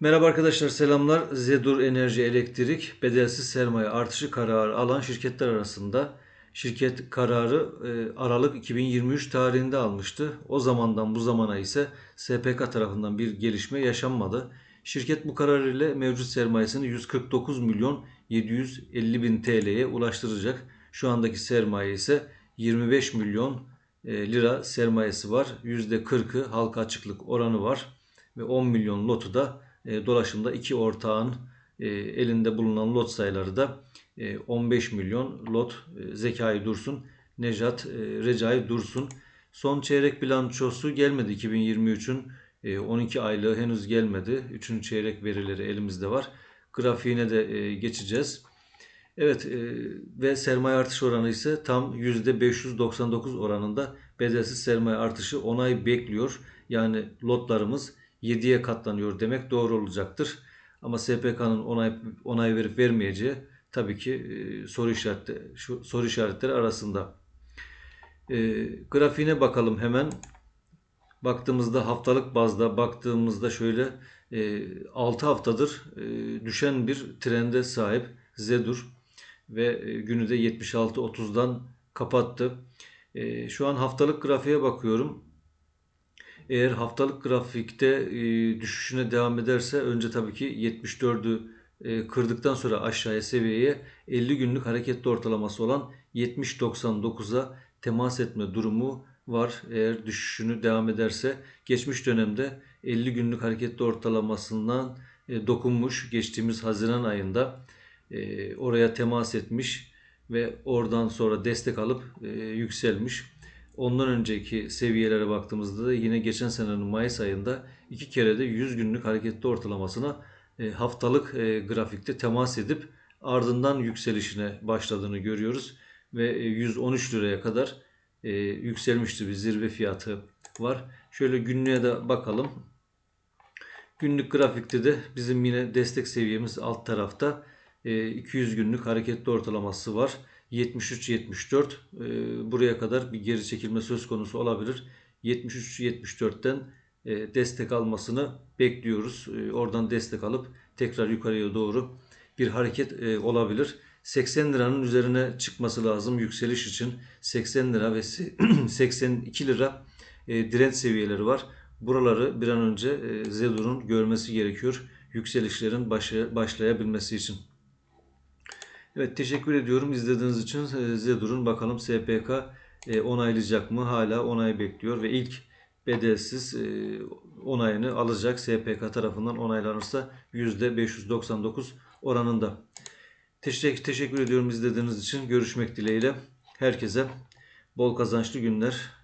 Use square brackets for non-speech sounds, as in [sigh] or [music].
Merhaba arkadaşlar selamlar. Zedur Enerji Elektrik bedelsiz sermaye artışı kararı alan şirketler arasında şirket kararı e, Aralık 2023 tarihinde almıştı. O zamandan bu zamana ise SPK tarafından bir gelişme yaşanmadı. Şirket bu karar ile mevcut sermayesini 149 milyon 750 bin TL'ye ulaştıracak. Şu andaki sermaye ise 25 milyon e, lira sermayesi var. %40'ı halka açıklık oranı var ve 10 milyon lotu da e, dolaşımda iki ortağın e, elinde bulunan lot sayıları da e, 15 milyon lot e, Zekai Dursun, Nejat e, Recai Dursun. Son çeyrek bilançosu gelmedi 2023'ün e, 12 aylığı henüz gelmedi. Üçüncü çeyrek verileri elimizde var. Grafiğine de e, geçeceğiz. Evet e, ve sermaye artış oranı ise tam %599 oranında bedelsiz sermaye artışı onay bekliyor. Yani lotlarımız 7'ye katlanıyor demek doğru olacaktır. Ama SPK'nın onay onay verip vermeyeceği tabii ki e, soru işaretleri şu soru işaretleri arasında. E, grafiğine bakalım hemen. Baktığımızda haftalık bazda baktığımızda şöyle e, 6 haftadır e, düşen bir trende sahip Zedur ve e, günü de 76.30'dan kapattı. E, şu an haftalık grafiğe bakıyorum. Eğer haftalık grafikte e, düşüşüne devam ederse önce tabii ki 74'ü e, kırdıktan sonra aşağıya seviyeye 50 günlük hareketli ortalaması olan 70.99'a temas etme durumu var. Eğer düşüşünü devam ederse geçmiş dönemde 50 günlük hareketli ortalamasından e, dokunmuş geçtiğimiz Haziran ayında oraya temas etmiş ve oradan sonra destek alıp yükselmiş. Ondan önceki seviyelere baktığımızda da yine geçen senenin Mayıs ayında iki kere de 100 günlük hareketli ortalamasına e, haftalık e, grafikte temas edip ardından yükselişine başladığını görüyoruz. Ve e, 113 liraya kadar e, yükselmişti bir zirve fiyatı var. Şöyle günlüğe de bakalım. Günlük grafikte de bizim yine destek seviyemiz alt tarafta. E, 200 günlük hareketli ortalaması var. 73-74 e, buraya kadar bir geri çekilme söz konusu olabilir. 73-74'ten e, destek almasını bekliyoruz. E, oradan destek alıp tekrar yukarıya doğru bir hareket olabilir. 80 liranın üzerine çıkması lazım yükseliş için. 80 lira ve 82 [clears throat] lira direnç seviyeleri var. Buraları bir an önce Zedur'un görmesi gerekiyor. Yükselişlerin başlayabilmesi için. Evet teşekkür ediyorum izlediğiniz için. Ee, Size durun bakalım SPK e, onaylayacak mı? Hala onay bekliyor ve ilk bedelsiz e, onayını alacak SPK tarafından onaylanırsa %599 oranında. Teşekkür, teşekkür ediyorum izlediğiniz için. Görüşmek dileğiyle. Herkese bol kazançlı günler.